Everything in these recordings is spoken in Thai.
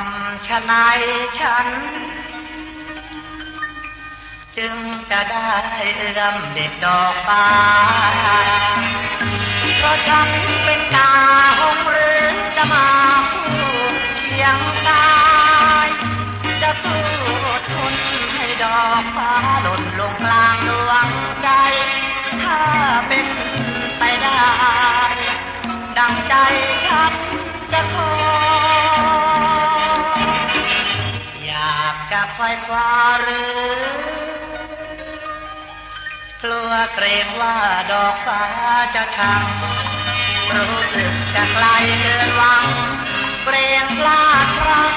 ำชะนายฉัน จึงจะได้เอื้อมเด็ดดอกฟ้าเพราะฉันเป็นกาหงหรือจะมาคู่เคียงกายจะสู้อดทนให้ดอกฟ้าหล่นลงกลางดวงใจ ถ้าเป็นไปได้ ดังใจฉัน คอยคว้าหรือกลัวเกรงว่าดอกฟ้าจะชัง รู้สึกจะไกลเกินหวังเกรงพลาดพลั้ง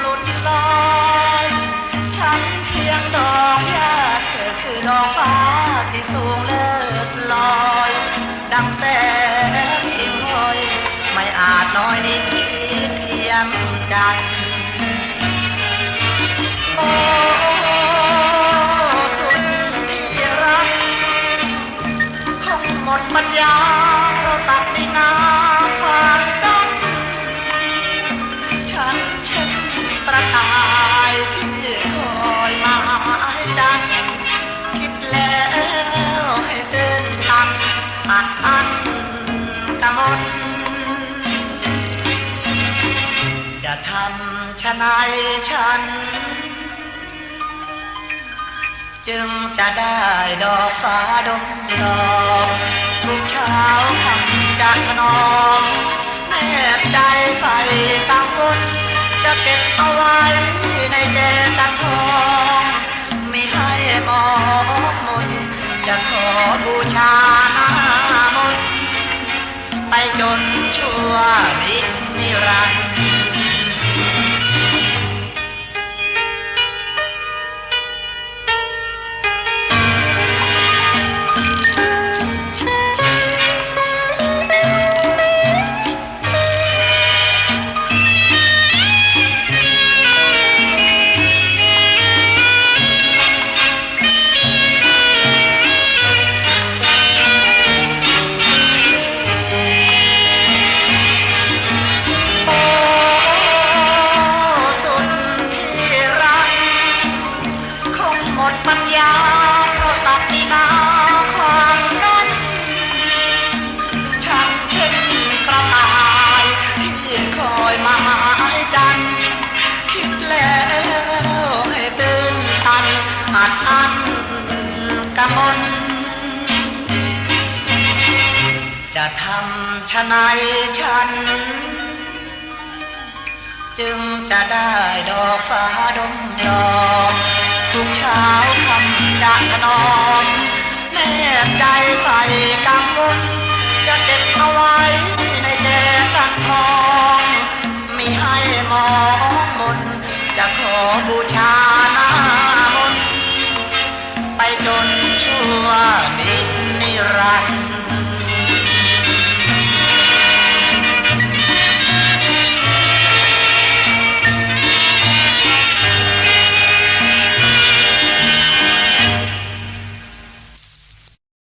หลุดลอยฉันเพียงดอกหญ้าเธอคือดอกฟ้าที่สูงเลิศลอย ดังแสงอิงหอย ไม่อาจน้อยนิดเทียมจันทร์ จันคิดแล้วให้เดินตันอัดอันกะมนจะทำชะนายฉัน จึงจะได้ดอกฟ้าดมดอกทุกเช้าคำจะถนอมแนบใจใฝ่กังวลจะเก็บเอาไว้ในแจกันทองม่ให้มองมนจะขอบูชาหน้ามนไปจนชั่วนิจนิรันดร์ จะทำชะไนายฉัน จึงจะได้ดอกฟ้าดมดอกทุกเช้าคำจะถนอมแนบใจใส่กังวลจะเก็บเอาไว้ในแจกันทองมิให้มองมนจะขอบูชา